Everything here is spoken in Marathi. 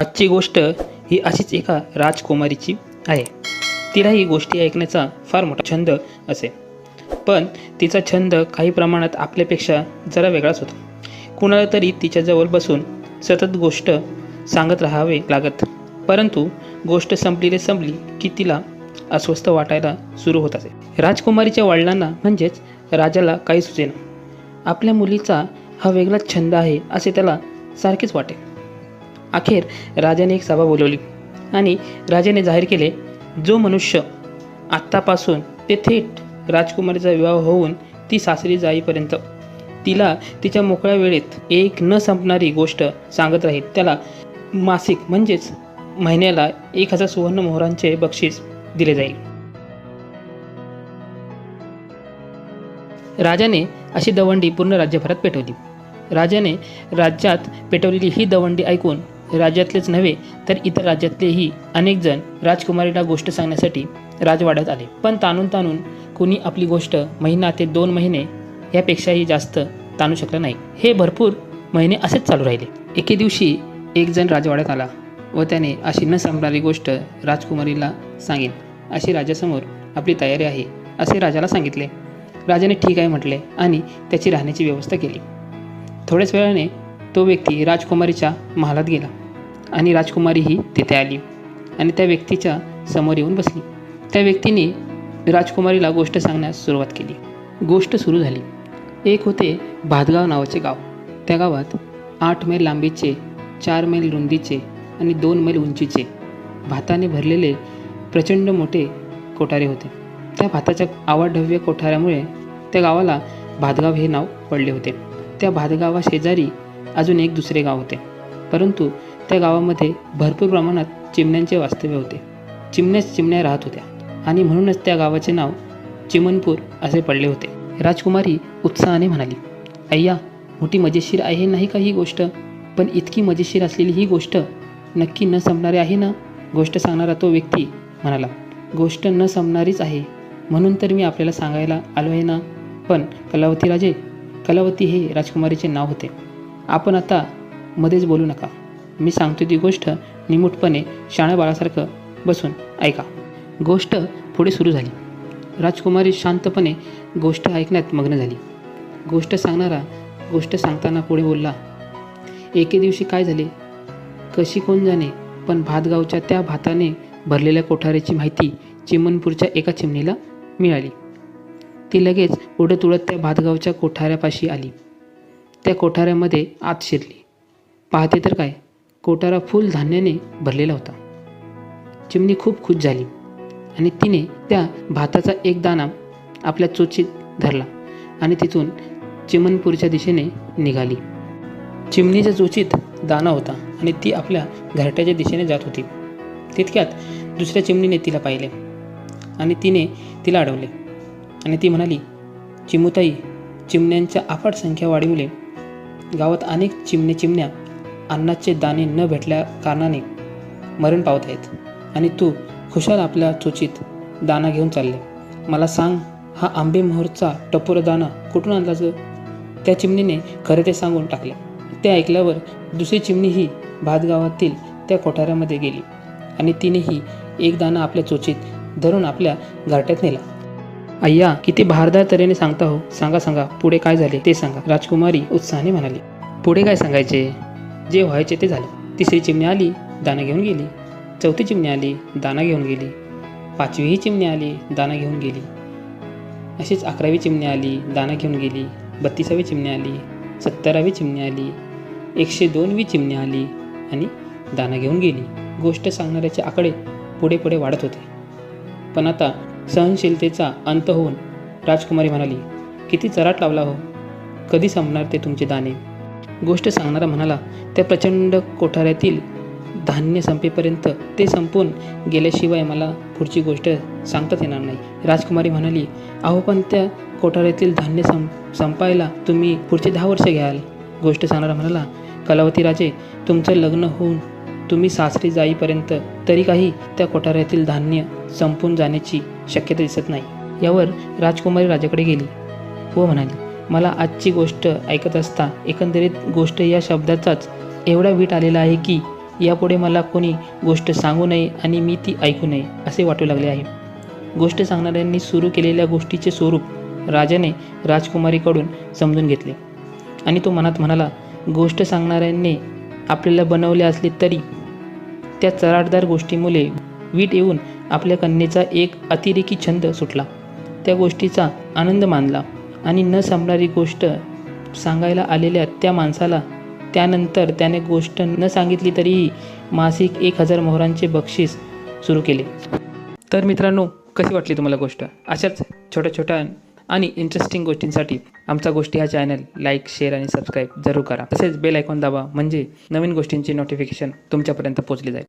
आजची गोष्ट ही अशीच एका राजकुमारीची आहे. तिला ही गोष्टी ऐकण्याचा फार मोठा छंद असे. पण तिचा छंद काही प्रमाणात आपल्यापेक्षा जरा वेगळाच होता. कुणाला तरी तिच्याजवळ बसून सतत गोष्ट सांगत राहावे लागत. परंतु गोष्ट संपली रे संपली की तिला अस्वस्थ वाटायला सुरू होत असे. राजकुमारीच्या वडिलांना म्हणजेच राजाला काही सुचेना. आपल्या मुलीचा हा वेगळाच छंद आहे असे त्याला सारखेच वाटे. अखेर राजाने एक सभा बोलवली आणि राजाने जाहीर केले जो मनुष्य आत्तापासून ते थेट राजकुमारीचा विवाह होऊन ती सासरी जाईपर्यंत तिला तिच्या मोकळ्या वेळेत एक न संपणारी गोष्ट सांगत राहील. त्याला मासिक म्हणजेच महिन्याला एक हजार सुवर्ण मोहरांचे बक्षीस दिले जाईल. राजाने अशी दवंडी पूर्ण राज्यभरात पेटवली. राजाने राज्यात पेटवलेली ही दवंडी ऐकून राज्यातलेच नव्हे तर इतर राज्यातलेही अनेक जण राजकुमारीला गोष्ट सांगण्यासाठी राजवाड्यात आले. पण ताणून ताणून कुणी आपली गोष्ट महिना ते दोन महिने यापेक्षाही जास्त ताणू शकलं नाही. हे भरपूर महिने असेच चालू राहिले. एके दिवशी एक जण राजवाड्यात आला व त्याने अशी न संपणारी गोष्ट राजकुमारीला सांगेन. अशी राजासमोर आपली तयारी आहे असे राजाला सांगितले. राजाने ठीक आहे म्हटले आणि त्याची राहण्याची व्यवस्था केली. थोड्याच वेळाने तो व्यक्ती राजकुमारीच्या महालात गेला. आणि राजकुमारीही तिथे आली आणि त्या व्यक्तीच्या समोर येऊन बसली. त्या व्यक्तीने राजकुमारीला गोष्ट सांगण्यास सुरुवात केली. गोष्ट सुरू झाली. एक होते भातगाव नावाचे गाव. त्या गावात आठ मैल लांबीचे चार मैल रुंदीचे आणि दोन मैल उंचीचे भाताने भरलेले प्रचंड मोठे कोठारे होते. त्या भाताच्या आवाढव्य कोठाऱ्यामुळे त्या गावाला भातगाव हे नाव पडले होते. त्या भादगावा शेजारी अजून एक दुसरे गाव होते. परंतु त्या गावामध्ये भरपूर प्रमाणात चिमण्यांचे वास्तव्य होते. चिमण्याच चिमण्या राहत होत्या आणि म्हणूनच त्या गावाचे नाव चिमनपूर असे पडले होते. राजकुमारी उत्साहाने म्हणाली अय्या मोठी मजेशीर आहे नाही का ही गोष्ट? पण इतकी मजेशीर असलेली ही गोष्ट नक्की न संपणारी आहे ना? गोष्ट सांगणारा तो व्यक्ती म्हणाला गोष्ट न संपणारीच आहे. म्हणून तर मी आपल्याला सांगायला आलो आहे ना? पण कलावती राजे कलावती हे राजकुमारीचे नाव होते. आपण आता मध्येच बोलू नका. मी सांगतो ती गोष्ट निमूटपणे शाळा बाळासारखं बसून ऐका. गोष्ट पुढे सुरू झाली. राजकुमारी शांतपणे गोष्ट ऐकण्यात मग्न झाली. गोष्ट सांगणारा गोष्ट सांगताना पुढे बोलला एके दिवशी काय झाले? कशी कोण जाणे? पण भातगावच्या त्या भाताने भरलेल्या कोठाऱ्याची माहिती चिमनपूरच्या एका चिमणीला मिळाली. ती लगेच उडत उडत त्या भातगावच्या कोठाऱ्यापाशी आली. त्या कोठाऱ्यामध्ये आत शिरली. पाहते तर काय? कोठारा फुल धान्याने भरलेला होता. चिमणी खूप खुश झाली आणि तिने त्या भाताचा एक दाना आपल्या चोचीत धरला आणि तिथून चिमनपूरच्या दिशेने निघाली. चिमणीच्या चोचीत दाना होता आणि ती आपल्या घरट्याच्या दिशेने जात होती. तितक्यात दुसऱ्या चिमणीने तिला पाहिले आणि तिने तिला अडवले आणि ती म्हणाली चिमुताई चिमण्यांच्या अफाट संख्या वाढविले. गावात अनेक चिमणे चिमण्या अन्नाचे दाणे न भेटल्या कारणाने मरण पावत आहेत. आणि तू खुशाल आपल्या चोचीत दाना घेऊन चालले. मला सांग हा आंबे मोहरचा टपोर दाना कुठून आणला त्या चिमणीने खरे ते सांगून टाकले. ते ऐकल्यावर दुसरी चिमणी ही भातगावातील त्या कोठाऱ्यामध्ये गेली आणि तिनेही एक दाणा आपल्या चोचीत धरून आपल्या घरट्यात नेला. अय्या किती भारदार तऱ्हेने सांगता हो. सांगा सांगा पुढे काय झाले ते सांगा. राजकुमारी उत्साहाने म्हणाली. पुढे काय सांगायचे? जे व्हायचे ते झाले. तिसरी चिमणी आली दाना घेऊन गेली. चौथी चिमणी आली दाना घेऊन गेली. पाचवीही चिमणी आली दाना घेऊन गेली. अशीच अकरावी चिमणी आली दाना घेऊन गेली. बत्तीसावी चिमणी आली सत्तरावी चिमणी आली. एकशे दोनवी चिमणी आली आणि दाना घेऊन गेली. गोष्ट सांगणाऱ्याचे आकडे पुढे पुढे वाढत होते. पण आता सहनशीलतेचा अंत होऊन राजकुमारी म्हणाली किती चराट लावला हो. कधी संपणार ते तुमचे दाणे? गोष्ट सांगणारा म्हणाला त्या प्रचंड कोठाऱ्यातील धान्य संपेपर्यंत ते संपून गेल्याशिवाय मला पुढची गोष्ट सांगताच येणार नाही. राजकुमारी म्हणाली अहो पण त्या कोठाऱ्यातील धान्य सं संपायला तुम्ही पुढचे दहा वर्ष घ्याल. गोष्ट सांगणारा म्हणाला कलावती राजे तुमचं लग्न होऊन तुम्ही सासरी जाईपर्यंत तरी काही त्या कोठाऱ्यातील धान्य संपून जाण्याची शक्यता दिसत नाही. यावर राजकुमारी राजाकडे गेली व म्हणाली मला आजची गोष्ट ऐकत असता एकंदरीत गोष्ट या शब्दाचाच एवढा वीट आलेला आहे की यापुढे मला कोणी गोष्ट सांगू नये आणि मी ती ऐकू नये असे वाटू लागले आहे. गोष्ट सांगणाऱ्यांनी सुरू केलेल्या गोष्टीचे स्वरूप राजाने राजकुमारीकडून समजून घेतले. आणि तो मनात म्हणाला गोष्ट सांगणाऱ्यांनी आपल्याला बनवले असले तरी त्या चराटदार गोष्टीमुळे वीट येऊन आपल्या कन्येचा एक अतिरेकी छंद सुटला. त्या गोष्टीचा आनंद मानला. आणि न संपणारी गोष्ट सांगायला आलेल्या त्या माणसाला त्यानंतर त्याने गोष्ट न सांगितली तरीही मासिक एक हजार मोहरांचे बक्षीस सुरू केले. तर मित्रांनो कशी वाटली तुम्हाला गोष्ट? अशाच छोट्या छोट्या आणि इंटरेस्टिंग गोष्टींसाठी आमचा गोष्टी हा चॅनल लाईक शेअर आणि सबस्क्राईब जरूर करा. तसेच बेल आयकॉन दाबा म्हणजे नवीन गोष्टींची नोटिफिकेशन तुमच्यापर्यंत पोहोचली जाईल.